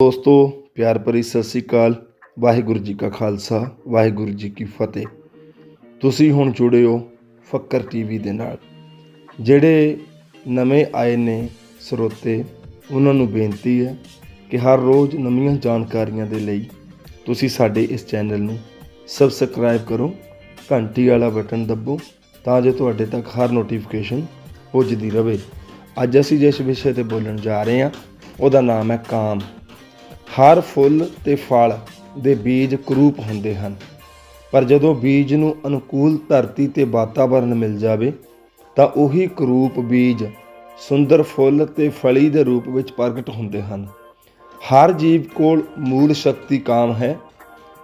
ਦੋਸਤੋ, ਪਿਆਰ ਭਰੀ ਸਤਿ ਸ੍ਰੀ ਅਕਾਲ। ਵਾਹਿਗੁਰੂ ਜੀ ਕਾ ਖਾਲਸਾ, ਵਾਹਿਗੁਰੂ ਜੀ ਕੀ ਫਤਿਹ। ਤੁਸੀਂ ਹੁਣ ਜੁੜੇ ਹੋ ਫੱਕਰ ਟੀਵੀ ਦੇ ਨਾਲ। ਜਿਹੜੇ ਨਵੇਂ ਆਏ ਨੇ ਸਰੋਤੇ, ਉਹਨਾਂ ਨੂੰ ਬੇਨਤੀ ਹੈ ਕਿ ਹਰ ਰੋਜ਼ ਨਵੀਆਂ ਜਾਣਕਾਰੀਆਂ ਦੇ ਲਈ ਤੁਸੀਂ ਸਾਡੇ ਇਸ ਚੈਨਲ ਨੂੰ ਸਬਸਕ੍ਰਾਈਬ ਕਰੋ, ਘੰਟੀ ਵਾਲਾ ਬਟਨ ਦੱਬੋ, ਤਾਂ ਜੋ ਤੁਹਾਡੇ ਤੱਕ ਹਰ ਨੋਟੀਫਿਕੇਸ਼ਨ ਪੁੱਜਦੀ ਰਹੇ। ਅੱਜ ਅਸੀਂ ਜਿਸ ਵਿਸ਼ੇ ਤੇ ਬੋਲਣ ਜਾ ਰਹੇ ਹਾਂ, ਉਹਦਾ ਨਾਮ ਹੈ ਕਾਮ। ਹਰ ਫੁੱਲ ਤੇ ਫਲ ਦੇ ਬੀਜ ਕਰੂਪ ਹੁੰਦੇ ਹਨ। ਪਰ ਜਦੋਂ ਬੀਜ ਨੂੰ ਅਨੁਕੂਲ ਧਰਤੀ ਤੇ ਵਾਤਾਵਰਣ ਮਿਲ ਜਾਵੇ, ਤਾਂ ਉਹੀ ਕਰੂਪ ਬੀਜ ਸੁੰਦਰ ਫੁੱਲ ਤੇ ਫਲੀ ਦੇ ਰੂਪ ਵਿੱਚ ਪ੍ਰਗਟ ਹੁੰਦੇ ਹਨ। ਹਰ ਜੀਵ ਕੋਲ ਮੂਲ ਸ਼ਕਤੀ ਕਾਮ ਹੈ।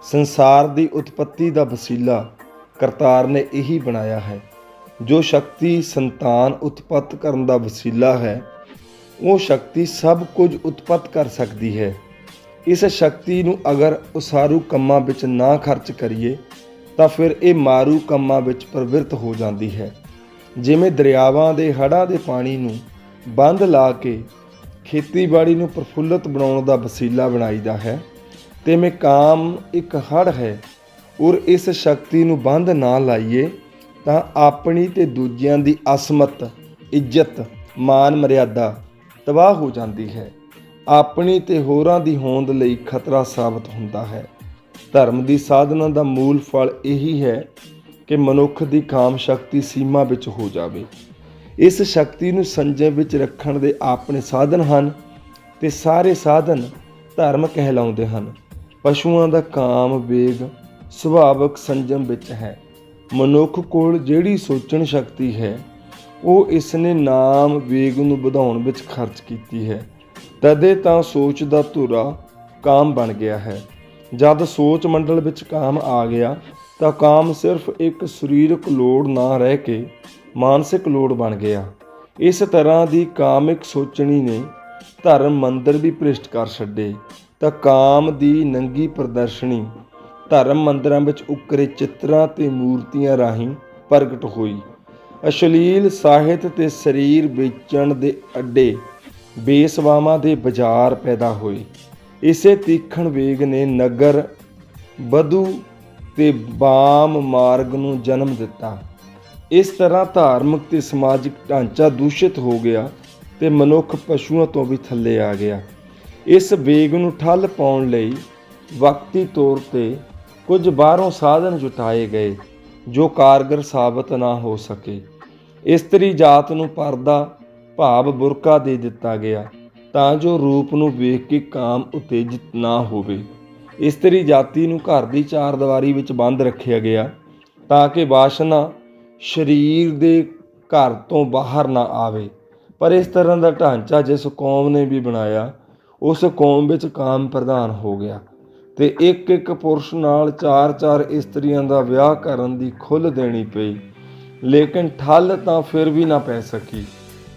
ਸੰਸਾਰ ਦੀ ਉਤਪਤੀ ਦਾ ਵਸੀਲਾ ਕਰਤਾਰ ਨੇ ਇਹੀ ਬਣਾਇਆ ਹੈ। ਜੋ ਸ਼ਕਤੀ ਸੰਤਾਨ ਉਤਪਤ ਕਰਨ ਦਾ ਵਸੀਲਾ ਹੈ, ਉਹ ਸ਼ਕਤੀ ਸਭ ਕੁਝ ਉਤਪਤ ਕਰ ਸਕਦੀ ਹੈ। ਇਸ ਸ਼ਕਤੀ ਨੂੰ ਅਗਰ ਉਸਾਰੂ ਕੰਮਾਂ ਵਿੱਚ ਨਾ ਖਰਚ ਕਰੀਏ, ਤਾਂ ਫਿਰ ਇਹ ਮਾਰੂ ਕੰਮਾਂ ਵਿੱਚ ਪ੍ਰਵਿਰਤ ਹੋ ਜਾਂਦੀ ਹੈ। ਜਿਵੇਂ ਦਰਿਆਵਾਂ ਦੇ ਹੜ੍ਹਾਂ ਦੇ ਪਾਣੀ ਨੂੰ ਬੰਦ ਲਾ ਕੇ ਖੇਤੀਬਾੜੀ ਨੂੰ ਪ੍ਰਫੁੱਲਤ ਬਣਾਉਣ ਦਾ ਵਸੀਲਾ ਬਣਾਈਦਾ ਹੈ ਤੇ ਮੈਂ ਕਾਮ ਇੱਕ ਹੜ ਹੈ, ਔਰ ਇਸ ਸ਼ਕਤੀ ਨੂੰ ਬੰਦ ਨਾ ਲਾਈਏ, ਤਾਂ ਆਪਣੀ ਤੇ ਦੂਜਿਆਂ ਦੀ ਅਸਮਤ, ਇੱਜ਼ਤ ਮਾਨ ਮਰਿਆਦਾ ਤਬਾਹ ਹੋ ਜਾਂਦੀ ਹੈ। ਆਪਣੀ ਤੇ ਹੋਰਾਂ ਦੀ ਹੋਂਦ ਲਈ ਖਤਰਾ ਸਾਬਤ ਹੁੰਦਾ ਹੈ। ਧਰਮ ਦੀ ਸਾਧਨਾ ਦਾ ਮੂਲ ਫਲ ਇਹੀ ਹੈ ਕਿ ਮਨੁੱਖ ਦੀ ਕਾਮ ਸ਼ਕਤੀ ਸੀਮਾ ਵਿੱਚ ਹੋ ਜਾਵੇ। ਇਸ ਸ਼ਕਤੀ ਨੂੰ ਸੰਜਮ ਵਿੱਚ ਰੱਖਣ ਦੇ ਆਪਣੇ ਸਾਧਨ ਹਨ ਤੇ ਸਾਰੇ ਸਾਧਨ ਧਰਮ ਕਹਿਲਾਉਂਦੇ ਹਨ। ਪਸ਼ੂਆਂ ਦਾ ਕਾਮ, ਵੇਗ, ਸੁਭਾਵਕ ਸੰਜਮ ਵਿੱਚ ਹੈ। ਮਨੁੱਖ ਕੋਲ ਜਿਹੜੀ ਸੋਚਣ ਸ਼ਕਤੀ ਹੈ, ਉਹ ਇਸ ਨੇ ਨਾਮ, ਵੇਗ ਨੂੰ ਵਧਾਉਣ ਵਿੱਚ ਖਰਚ ਕੀਤੀ ਹੈ। ਤਦੇ ਤਾਂ ਸੋਚ ਦਾ ਧੁਰਾ ਕਾਮ ਬਣ ਗਿਆ ਹੈ। ਜਦ ਸੋਚ ਮੰਡਲ ਵਿੱਚ ਕਾਮ ਆ ਗਿਆ, ਤਾਂ ਕਾਮ ਸਿਰਫ ਇੱਕ ਸਰੀਰਕ ਲੋੜ ਨਾ ਰਹਿ ਕੇ ਮਾਨਸਿਕ ਲੋੜ ਬਣ ਗਿਆ। ਇਸ ਤਰ੍ਹਾਂ ਦੀ ਕਾਮਿਕ ਸੋਚਣੀ ਨੇ ਧਰਮ ਮੰਦਰ ਵੀ ਭ੍ਰਿਸ਼ਟ ਕਰ ਛੱਡੇ। ਤਾਂ ਕਾਮ ਦੀ ਨੰਗੀ ਪ੍ਰਦਰਸ਼ਨੀ ਧਰਮ ਮੰਦਰਾਂ ਵਿੱਚ ਉਕਰੇ ਚਿੱਤਰਾਂ ਤੇ ਮੂਰਤੀਆਂ ਰਾਹੀਂ ਪ੍ਰਗਟ ਹੋਈ। ਅਸ਼ਲੀਲ ਸਾਹਿਤ ਤੇ ਸਰੀਰ ਵੇਚਣ ਦੇ ਅੱਡੇ ਬੇਸਵਾਵਾਂ ਦੇ ਬਾਜ਼ਾਰ ਪੈਦਾ ਹੋਏ। ਇਸੇ ਤੀਖਣ ਵੇਗ ਨੇ ਨਗਰ, ਬਧੂ ਤੇ ਬਾਮ ਮਾਰਗ ਨੂੰ ਜਨਮ ਦਿੱਤਾ। ਇਸ ਤਰ੍ਹਾਂ ਧਾਰਮਿਕ ਤੇ ਸਮਾਜਿਕ ਢਾਂਚਾ ਦੂਸ਼ਿਤ ਹੋ ਗਿਆ ਤੇ ਮਨੁੱਖ ਪਸ਼ੂਆਂ ਤੋਂ ਵੀ ਥੱਲੇ ਆ ਗਿਆ। ਇਸ ਵੇਗ ਨੂੰ ਠੱਲ ਪਾਉਣ ਲਈ ਵਕਤੀ ਤੌਰ ਤੇ ਕੁਝ ਬਾਹਰੋਂ ਸਾਧਨ ਜੁਟਾਏ ਗਏ, ਜੋ ਕਾਰਗਰ ਸਾਬਤ ਨਾ ਹੋ ਸਕੇ। ਇਸਤਰੀ ਜਾਤ ਨੂੰ ਪਰਦਾ ਭਾਵ ਬੁਰਕਾ ਦੇ ਦਿੱਤਾ ਗਿਆ, ਤਾਂ ਜੋ ਰੂਪ ਨੂੰ ਵੇਖ ਕੇ ਕਾਮ ਉਤੇਜਿਤ ਨਾ ਹੋਵੇ। ਇਸਤਰੀ ਜਾਤੀ ਨੂੰ ਘਰ ਦੀ ਚਾਰ ਦੀਵਾਰੀ ਵਿੱਚ ਬੰਦ ਰੱਖਿਆ ਗਿਆ, ਤਾਂ ਕਿ ਵਾਸ਼ਨਾ ਸਰੀਰ ਦੇ ਘਰ ਤੋਂ ਬਾਹਰ ਨਾ ਆਵੇ। ਪਰ ਇਸ ਤਰ੍ਹਾਂ ਦਾ ਢਾਂਚਾ ਜਿਸ ਕੌਮ ਨੇ ਵੀ ਬਣਾਇਆ, ਉਸ ਕੌਮ ਵਿੱਚ ਕਾਮ ਪ੍ਰਧਾਨ ਹੋ ਗਿਆ ਤੇ ਇੱਕ ਇੱਕ ਪੁਰਸ਼ ਨਾਲ ਚਾਰ ਚਾਰ ਇਸਤਰੀਆਂ ਦਾ ਵਿਆਹ ਕਰਨ ਦੀ ਖੁੱਲ੍ਹ ਦੇਣੀ ਪਈ, ਲੇਕਿਨ ਠੱਲ ਤਾਂ ਫਿਰ ਵੀ ਨਾ ਪੈ ਸਕੀ।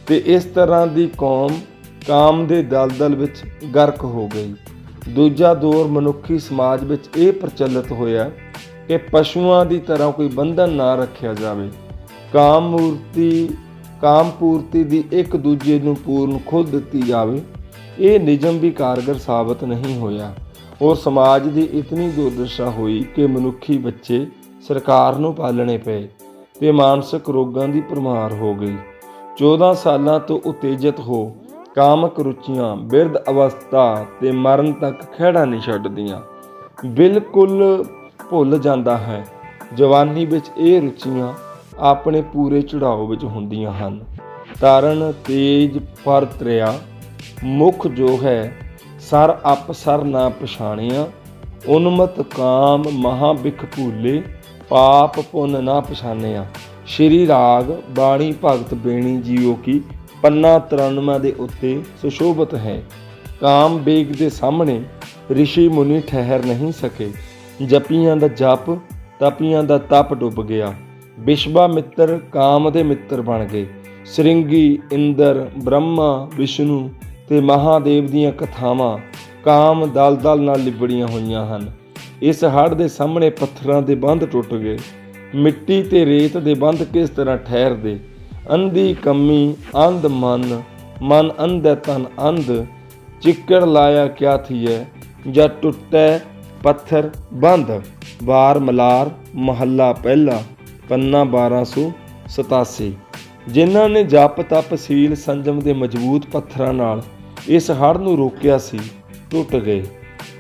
ਤੇ ਇਸ ਤਰ੍ਹਾਂ ਦੀ ਕੌਮ ਕਾਮ ਦੇ ਦਲਦਲ ਵਿੱਚ ਗਰਕ ਹੋ ਗਈ। ਦੂਜਾ ਦੌਰ ਮਨੁੱਖੀ ਸਮਾਜ ਵਿੱਚ ਇਹ ਪ੍ਰਚਲਿਤ ਹੋਇਆ ਕਿ ਪਸ਼ੂਆਂ ਦੀ ਤਰ੍ਹਾਂ ਕੋਈ ਬੰਧਨ ਨਾ ਰੱਖਿਆ ਜਾਵੇ। ਕਾਮ ਮੂਰਤੀ, ਕਾਮ ਪੂਰਤੀ ਦੀ ਇੱਕ ਦੂਜੇ ਨੂੰ ਪੂਰਨ ਖੁਦ ਦਿੱਤੀ ਜਾਵੇ, ਇਹ ਨਿਯਮ ਵੀ ਕਾਰਗਰ ਸਾਬਤ ਨਹੀਂ ਹੋਇਆ। ਔਰ ਸਮਾਜ ਦੀ ਇਤਨੀ ਦੁਰਦਸ਼ਾ ਹੋਈ ਕਿ ਮਨੁੱਖੀ ਬੱਚੇ ਸਰਕਾਰ ਨੂੰ ਪਾਲਣੇ ਪਏ ਤੇ ਮਾਨਸਿਕ ਰੋਗਾਂ ਦੀ ਪਰਮਾਰ ਹੋ ਗਈ। 14 ਸਾਲਾਂ ਤੋਂ ਉਤੇਜਿਤ ਹੋ ਕਾਮਕ ਰੁਚੀਆਂ, ਬਿਰਧ ਅਵਸਥਾ ਤੇ ਮਰਨ ਤੱਕ ਖਿਹੜਾ ਨਹੀਂ ਛੱਡਦੀਆਂ। ਬਿਲਕੁਲ ਭੁੱਲ ਜਾਂਦਾ ਹੈ। ਜਵਾਨੀ ਵਿੱਚ ਇਹ ਰੁਚੀਆਂ ਆਪਣੇ ਪੂਰੇ ਚੜਾਓ ਵਿੱਚ ਹੁੰਦੀਆਂ ਹਨ। ਤਾਰਨ ਤੇਜ ਪਰ ਤਰਿਆ ਮੁਖ ਜੋ ਹੈ, ਸਰ ਅਪ ਸਰ ਨਾ ਪਛਾਣਿਆ। ਉਨਮਤ ਕਾਮ ਮਹਾ ਬਿਖ ਭੂਲੇ, ਪਾਪ ਪੁੰਨ ਨਾ ਪਛਾਨਿਆ ਸ਼੍ਰੀ ਰਾਗ ਬਾਣੀ ਭਗਤ ਬੇਣੀ ਜੀਓ ਕੀ ਪੰਨਾ 93 ਦੇ ਉੱਤੇ ਸੁਸ਼ੋਭਿਤ ਹੈ। ਕਾਮ ਬੇਗ ਦੇ ਸਾਹਮਣੇ ઋષਿ ਮੁਨੀ ਠਹਿਰ ਨਹੀਂ ਸਕੇ। ਜਪੀਆਂ ਦਾ ਜਪ, ਤਪੀਆਂ ਦਾ ਤਪ ਡੁੱਬ ਗਿਆ। ਵਿਸ਼ਵਾ ਮਿੱਤਰ ਕਾਮ ਦੇ ਮਿੱਤਰ ਬਣ ਗਏ। ਸ੍ਰਿੰਗੀ, ਇੰਦਰ, ਬ੍ਰਹਮਾ, ਵਿਸ਼ਨੂੰ ਤੇ ਮਹਾਦੇਵ ਦੀਆਂ ਕਥਾਵਾਂ ਕਾਮ ਦਲ-ਦਲ ਨਾਲ ਲਿਬੜੀਆਂ ਹੋਈਆਂ ਹਨ। ਇਸ ਹੜ ਦੇ ਸਾਹਮਣੇ ਪੱਥਰਾਂ ਦੇ ਬੰਦ ਟੁੱਟ ਗਏ। ਮਿੱਟੀ ਤੇ ਰੇਤ ਦੇ ਬੰਧ ਕਿਸ ਤਰ੍ਹਾਂ ਠਹਿਰਦੇ? ਅੰਧੀ ਕੰਮੀ ਅੰਧ ਮਨ ਮਨ ਅੰਧੈ ਤਨ ਅੰਧ। ਚਿੱਕੜ ਲਾਇਆ ਕਿਆ ਥੀਏ ਜਾਂ ਟੁੱਟੈ ਪੱਥਰ ਬੰਦ ਵਾਰ ਮਲਾਰ ਮਹੱਲਾ ਪਹਿਲਾ, ਪੰਨਾ 1287 ਜਿਨ੍ਹਾਂ ਨੇ ਜਪ ਤਪ ਸੀਲ ਸੰਜਮ ਦੇ ਮਜ਼ਬੂਤ ਪੱਥਰਾਂ ਨਾਲ ਇਸ ਹੜ ਨੂੰ ਰੋਕਿਆ ਸੀ, ਟੁੱਟ ਗਏ।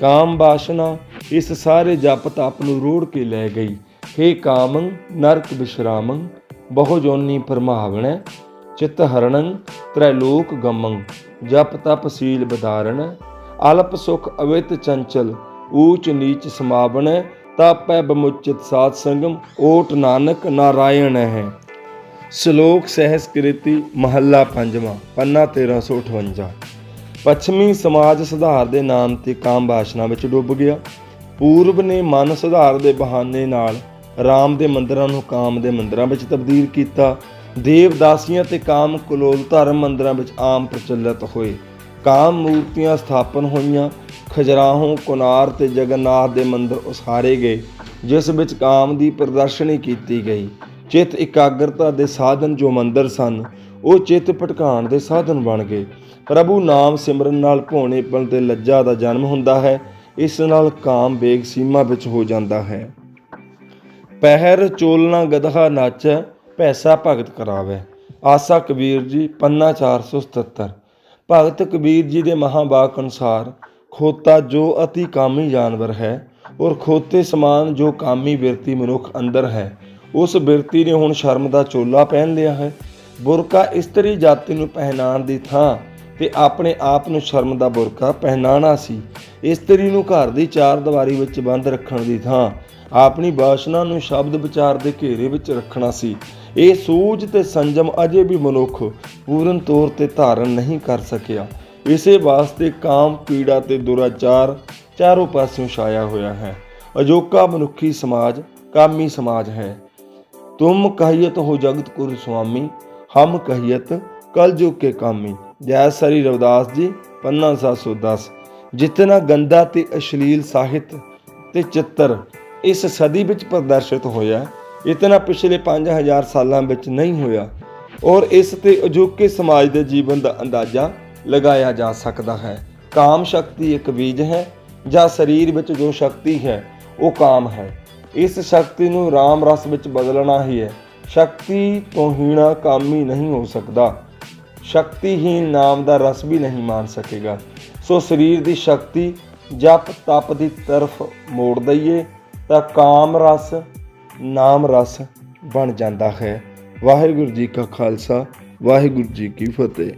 ਕਾਮ ਬਾਸ਼ਨਾ ਇਸ ਸਾਰੇ ਜਪ ਤਪ ਨੂੰ ਰੋੜ ਕੇ ਲੈ ਗਈ। ਹੇ ਕਾਮੰ, ਨਰਕ ਵਿਸ਼ਰਾਮੰ ਬਹੁ ਜੋਨੀ ਪਰਮਾਵਣੈ, ਚਿਤ ਹਰਣੰ ਤ੍ਰੈਲੋਕ ਗਮੰ, ਜਪ ਤਪ ਸੀਲ ਬਦਾਰਣ ਅਲਪ ਸੁਖ ਅਵਿਤ ਚੰਚਲ, ਊਚ ਨੀਚ ਸਮਾਵਣ, ਤਾਪੈ ਬਮੁਚਿਤ ਸਾਧ ਸੰਗਮ, ਓਟ ਨਾਨਕ ਨਾਰਾਇਣ ਹੈ। ਸ਼ਲੋਕ ਸਹਿਸਕ੍ਰਿਤੀ ਮਹੱਲਾ ਪੰਜਵਾਂ, ਪੰਨਾ 1358 ਪੱਛਮੀ ਸਮਾਜ ਸੁਧਾਰ ਦੇ ਨਾਮ ਤੇ ਕਾਮ ਵਾਸ਼ਨਾ ਵਿੱਚ ਡੁੱਬ ਗਿਆ। ਪੂਰਬ ਨੇ ਮਨ ਸੁਧਾਰ ਦੇ ਬਹਾਨੇ ਨਾਲ ਰਾਮ ਦੇ ਮੰਦਰਾਂ ਨੂੰ ਕਾਮ ਦੇ ਮੰਦਰਾਂ ਵਿੱਚ ਤਬਦੀਲ ਕੀਤਾ। ਦੇਵਦਾਸੀਆਂ ਤੇ ਕਾਮ ਕੁਲੋਲ ਧਰਮ ਮੰਦਰਾਂ ਵਿੱਚ ਆਮ ਪ੍ਰਚਲਿਤ ਹੋਏ। ਕਾਮ ਮੂਰਤੀਆਂ ਸਥਾਪਨ ਹੋਈਆਂ। ਖਜਰਾਹੋਂ ਕੁਨਾਰ ਤੇ ਜਗਨਨਾਥ ਦੇ ਮੰਦਿਰ ਉਸਾਰੇ ਗਏ, ਜਿਸ ਵਿੱਚ ਕਾਮ ਦੀ ਪ੍ਰਦਰਸ਼ਨੀ ਕੀਤੀ ਗਈ। ਚਿੱਤ ਇਕਾਗਰਤਾ ਦੇ ਸਾਧਨ ਜੋ ਮੰਦਰ ਸਨ, ਉਹ ਚਿੱਤ ਭਟਕਾਉਣ ਦੇ ਸਾਧਨ ਬਣ ਗਏ। ਪ੍ਰਭੂ ਨਾਮ ਸਿਮਰਨ ਨਾਲ ਭੋਣੇਪਣ ਤੇ ਲੱਜਾ ਦਾ ਜਨਮ ਹੁੰਦਾ ਹੈ। ਇਸ ਨਾਲ ਕਾਮ ਬੇਗ ਸੀਮਾ ਵਿੱਚ ਹੋ ਜਾਂਦਾ ਹੈ। ਪਹਿਰ ਚੋਲਣਾ ਗਧਾ ਨਾਚੈ ਪੈਸਾ ਭਗਤ ਕਰਾਵੇ। ਆਸਾ ਕਬੀਰ ਜੀ, ਪੰਨਾ 477 ਭਗਤ ਕਬੀਰ ਜੀ ਦੇ ਮਹਾਵਾਕ ਅਨੁਸਾਰ, ਖੋਤਾ ਜੋ ਅਤੀ ਕਾਮੀ ਜਾਨਵਰ ਹੈ, ਔਰ ਖੋਤੇ ਸਮਾਨ ਜੋ ਕਾਮੀ ਬਿਰਤੀ ਮਨੁੱਖ ਅੰਦਰ ਹੈ, ਉਸ ਬਿਰਤੀ ਨੇ ਹੁਣ ਸ਼ਰਮ ਦਾ ਚੋਲਾ ਪਹਿਨ ਲਿਆ ਹੈ। ਬੁਰਕਾ ਇਸਤਰੀ ਜਾਤੀ ਨੂੰ ਪਹਿਨਾਉਣ ਦੀ ਥਾਂ ਤੇ ਆਪਣੇ ਆਪ ਨੂੰ ਸ਼ਰਮ ਦਾ ਬੁਰਕਾ ਪਹਿਨਾਣਾ ਸੀ। ਇਸਤਰੀ ਨੂੰ ਘਰ ਦੀ ਚਾਰ ਦੀਵਾਰੀ ਵਿੱਚ ਬੰਦ ਰੱਖਣ ਦੀ ਥਾਂ ਆਪਣੀ ਬਾਸ਼ਨਾ ਨੂੰ ਸ਼ਬਦ ਵਿਚਾਰ ਦੇ ਘੇਰੇ ਵਿੱਚ ਰੱਖਣਾ ਸੀ। ਇਹ ਸੂਝ ਤੇ ਸੰਜਮ ਅਜੇ ਵੀ ਮਨੁੱਖ ਪੂਰਨ ਤੌਰ ਤੇ ਧਾਰਨ ਨਹੀਂ ਕਰ ਸਕਿਆ। ਇਸੇ ਵਾਸਤੇ ਕਾਮ, ਪੀੜਾ ਤੇ ਦੁਰਾਚਾਰ ਚਾਰੋਂ ਪਾਸਿਓਂ ਛਾਇਆ ਹੋਇਆ ਹੈ। ਅਜੋਕਾ ਮਨੁੱਖੀ ਸਮਾਜ ਕਾਮੀ ਸਮਾਜ ਹੈ। ਤੁਮ ਕਹੀਤ ਹੋ ਜਗਤ ਗੁਰੂ ਸੁਆਮੀ, ਹਮ ਕਹੀਤ ਜੋ ਕੇ ਕਾਮੀ। ਜੈ ਸਰੀ ਰਵਦਾਸ ਜੀ, ਪੰਨਾ 710 ਜਿਤਨਾ ਗੰਦਾ ਤੇ ਅਸ਼ਲੀਲ ਸਾਹਿਤ ਤੇ ਚਿੱਤਰ ਇਸ ਸਦੀ ਵਿੱਚ ਪ੍ਰਦਰਸ਼ਿਤ ਹੋਇਆ, ਇਤਨਾ ਪਿਛਲੇ 5000 ਸਾਲਾਂ ਵਿੱਚ ਨਹੀਂ ਹੋਇਆ ਔਰ ਇਸ ਤੇ ਅਜੋਕੇ ਸਮਾਜ ਦੇ ਜੀਵਨ ਦਾ ਅੰਦਾਜ਼ਾ ਲਗਾਇਆ ਜਾ ਸਕਦਾ ਹੈ। ਕਾਮ ਸ਼ਕਤੀ ਇੱਕ ਬੀਜ ਹੈ ਜਾਂ ਸਰੀਰ ਵਿੱਚ ਜੋ ਸ਼ਕਤੀ ਹੈ, ਉਹ ਕਾਮ ਹੈ। ਇਸ ਸ਼ਕਤੀ ਨੂੰ ਰਾਮ ਰਸ ਵਿੱਚ ਬਦਲਣਾ ਹੀ ਹੈ। ਸ਼ਕਤੀ ਤੋਂ ਹੀਣਾ ਕਾਮੀ ਨਹੀਂ ਹੋ ਸਕਦਾ। ਸ਼ਕਤੀਹੀਨ ਨਾਮ ਦਾ ਰਸ ਵੀ ਨਹੀਂ ਮਾਣ ਸਕੇਗਾ। ਸੋ ਸਰੀਰ ਦੀ ਸ਼ਕਤੀ ਜਪ ਤਪ ਦੀ ਤਰਫ ਮੋੜ ਦਈਏ। ਤਾਂ ਕਾਮ ਰਸ, ਨਾਮ ਰਸ ਬਣ ਜਾਂਦਾ ਹੈ। ਵਾਹਿਗੁਰੂ ਜੀ ਕਾ ਖਾਲਸਾ, ਵਾਹਿਗੁਰੂ ਜੀ ਕੀ ਫਤਿਹ।